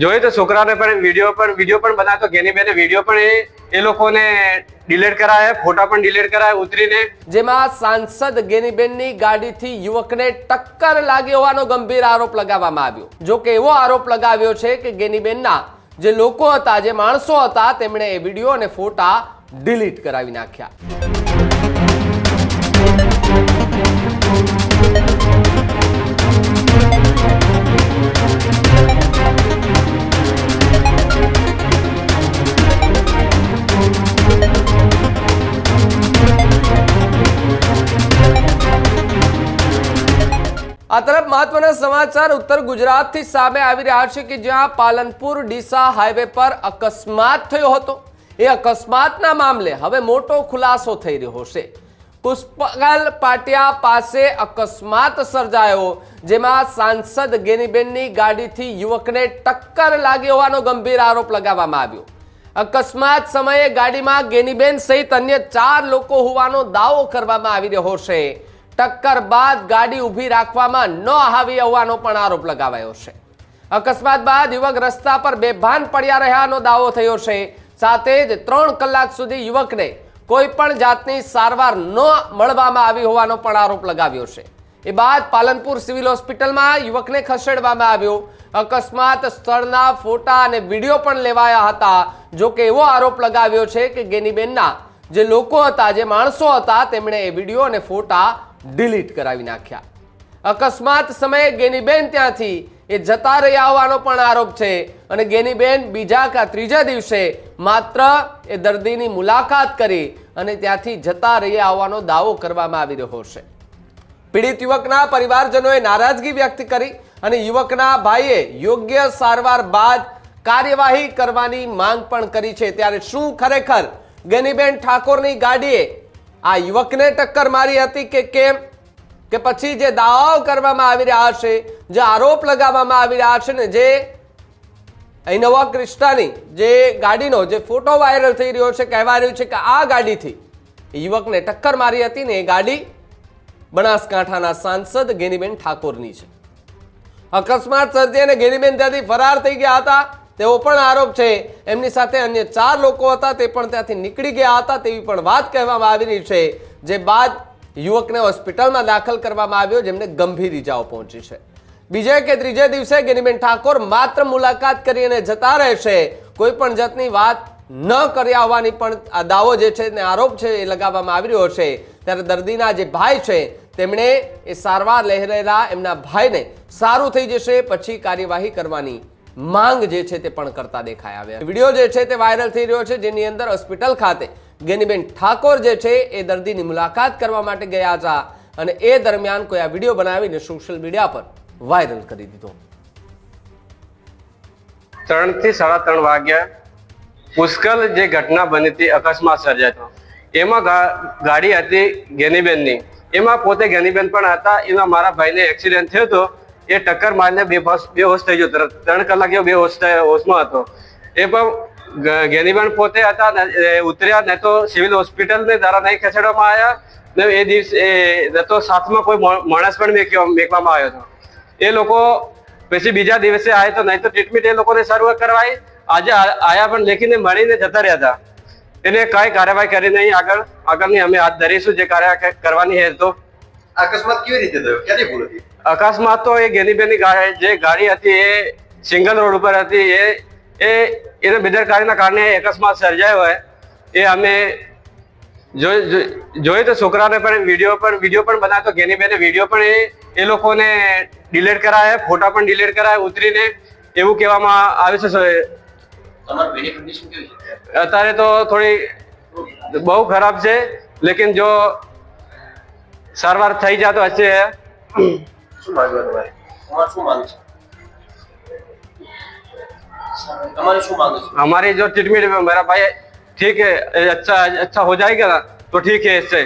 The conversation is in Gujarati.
જોઈ તો છોકરાને પણ વીડિયો પણ વીડિયો પણ બનાવ્યો તો ગેની બેને વીડિયો પણ એ લોકોને ડિલીટ કરાયા, ફોટા પણ ડિલીટ કરાયા ઉતરીને. જેમાં સાંસદ ગેનીબેનની ગાડીથી યુવકને ટક્કર લાગી હોવાનો ગંભીર આરોપ લગાવવામાં આવ્યો. જો કે એવો આરોપ લગાવ્યો છે કે ગેનીબેનના જે લોકો હતા, જે માણસો હતા, તેમણે એ વીડિયો અને ફોટા ડિલીટ કરાવી નાખ્યા. આ તરફ મહત્વના સમાચાર. ઉત્તર ગુજરાતથી સામે આવી રહ્યા છે કે જ્યાં પાલનપુર ડીસા હાઈવે પર અકસ્માત થયો હતો. એ અકસ્માતના મામલે હવે મોટો ખુલાસો થઈ રહ્યો છે. પુષ્પગલ પાટિયા પાસે અકસ્માત સર્જાયો, જેમાં સાંસદ ગેનીબેનની ગાડીથી યુવકને ટક્કર લાગી હોવાનો ગંભીર આરોપ લગાવવામાં આવ્યો. અકસ્માત સમયે ગાડીમાં ગેનીબેન સહિત અન્ય ચાર લોકો હોવાનો દાવો કરવામાં આવી રહ્યો છે. ટક્કર બાદ ગાડી ઊભી રાખવામાં ન આવી હોવાનો પણ આરોપ લગાવાયો છે. અકસ્માત બાદ યુવક રસ્તા પર બેભાન પડ્યા રહ્યાનો દાવો થયો છે. સાથે જ ત્રણ કલાક સુધી યુવકને કોઈ પણ જાતની સારવાર ન મળવામાં આવી હોવાનો પણ આરોપ લગાવ્યો છે. એ બાદ પાલનપુર સિવિલ હોસ્પિટલમાં યુવકને ખસેડવામાં આવ્યો. અકસ્માત સ્થળના ફોટા અને વીડિયો પણ લેવાયા હતા. જો કે એવો આરોપ લગાવ્યો છે કે ગેનીબેનના જે લોકો હતા, જે માણસો હતા, તેમણે એ વીડિયો અને ફોટા ડિલીટ કરાવી નાખ્યા. અકસ્માત સમયે ગેનીબેન ત્યાંથી એ જતા રહ્યા હોવાનો પણ આરોપ છે અને ગેનીબેન બીજા કા ત્રીજા દિવસે માત્ર એ દર્દીની મુલાકાત કરી અને ત્યાંથી જતા રહ્યા હોવાનો દાવો કરવામાં આવી રહ્યો છે. પીડિત યુવકના પરિવારજનોએ નારાજગી વ્યક્ત કરી અને યુવકના ભાઈએ યોગ્ય સારવાર બાદ કાર્યવાહી કરવાની માંગ પણ કરી છે. ત્યારે શું ખરેખર ગેનીબેન ઠાકોરની ગાડીએ આ યુવકને ટક્કર મારી હતી કે કેમ? કે પછી જે દાવાઓ કરવામાં આવી રહ્યા છે, જે આરોપ લગાવવામાં આવી રહ્યા છે ને જે ઇનોવા ક્રિસ્ટાની જે ગાડીનો જે ફોટો વાયરલ થઈ રહ્યો છે, કહેવા રહ્યું છે કે આ ગાડીથી યુવકને ટક્કર મારી હતી ને એ ગાડી બનાસકાંઠાના સાંસદ ગેનીબેન ઠાકોરની છે. અકસ્માત સર્જી અને ગેનીબેન ત્યાંથી ફરાર થઈ ગયા હતા. તેવો પણ આરોપ છે. એમની સાથે અન્ય ચાર લોકો હતા, તે પણ ત્યાંથી નીકળી ગયા હતા તેવી પણ વાત કહેવામાં આવી રહી છે, જે બાદ યુવકને હોસ્પિટલમાં દાખલ કરવામાં આવ્યો, જેમને ગંભીર ઈજાઓ પહોંચી છે. બીજે કે ત્રીજે દિવસે ગેનીબેન ઠાકોર માત્ર મુલાકાત કરીને જતા રહેશે. કોઈ પણ જાતની વાત ન કર્યા હોવાની પણ આ દાવો જે છે ને આરોપ છે એ લગાવવામાં આવી રહ્યો છે. ત્યારે દર્દીના જે ભાઈ છે, તેમણે એ સારવાર લઈ રહેલા એમના ભાઈને સારું થઈ જશે, પછી કાર્યવાહી કરવાની માંગ જે છે તે પણ કરતા દેખાઈ આવ્યા વીડિયો જે છે તે વાયરલ થઈ રહ્યો છે, જેની અંદર હોસ્પિટલ ખાતે ગેનીબેન ઠાકોર જે છે એ દર્દીની મુલાકાત કરવા માટે ગયા હતા અને એ દરમિયાન કોઈ આ વીડિયો બનાવીને સોશિયલ મીડિયા પર વાયરલ કરી દીધો. ત્રણથી સાડા ત્રણ વાગ્યા પુષ્કળ જે ઘટના બની હતી, અકસ્માત સર્જાયો એમાં ગાડી હતી ગેનીબેનની. એમાં પોતે ગેનીબેન પણ હતા. એમાં મારા ભાઈને એક્સિડન્ટ થયો હતો. એ ટક્કર મારીને બેહોશ બેહોશ થઈ ગયો. તરત ત્રણ કલાક એવો બેહોશ હોશમાં હતો. એ પણ ગેનીબેન પોતે હતા ઉતર્યા ને તો સિવિલ હોસ્પિટલ ને દ્વારા નહીં ખસેડવામાં આવ્યા ને એ દિવસે એ તો સાથમાં કોઈ માણસ પણ મેક્યો મેકવામાં આવ્યો હતો. એ લોકો પછી બીજા દિવસે આવ્યા તો નહીં તો ટ્રીટમેન્ટ એ લોકોને શરૂઆત કરવાય. આજે આયા પણ લેખીને મળીને જતા રહ્યા હતા. એને કાંઈ કાર્યવાહી કરી નહીં. આગળ આગળની અમે હાથ ધરીશું જે કાર્ય કરવાની હે તો. અકસ્માત કેવી રીતે થયો? ક્યારે ભૂલ હતી? અકસ્માત તો એ ગેનીબેનની ગાડી જે ગાડી હતી એ સિંગલ રોડ ઉપર હતી એ એ એને બેદરકારીના કારણે એ અકસ્માત સર્જાયો હોય. એ અમે જોઈ તો છોકરાને પણ વીડિયો પણ વીડિયો પણ બનાવ્યો તો ગેનીબેને વીડિયો પણ એ એ લોકોને ડિલીટ કરાયા ફોટા પણ ડિલીટ કરાયા ઉતરીને એવું કહેવામાં આવે છે? અત્યારે તો થોડી બહુ ખરાબ છે લેકિન જો સારવાર થઈ જાય તો હશે શું માંગવા તમારે તમારે શું માંગ છે તમારે શું માંગ છે हमारी जो ट्रीटमेंट मेरा भाई ठीक है अच्छा अच्छा हो जाएगा ना तो ठीक है इससे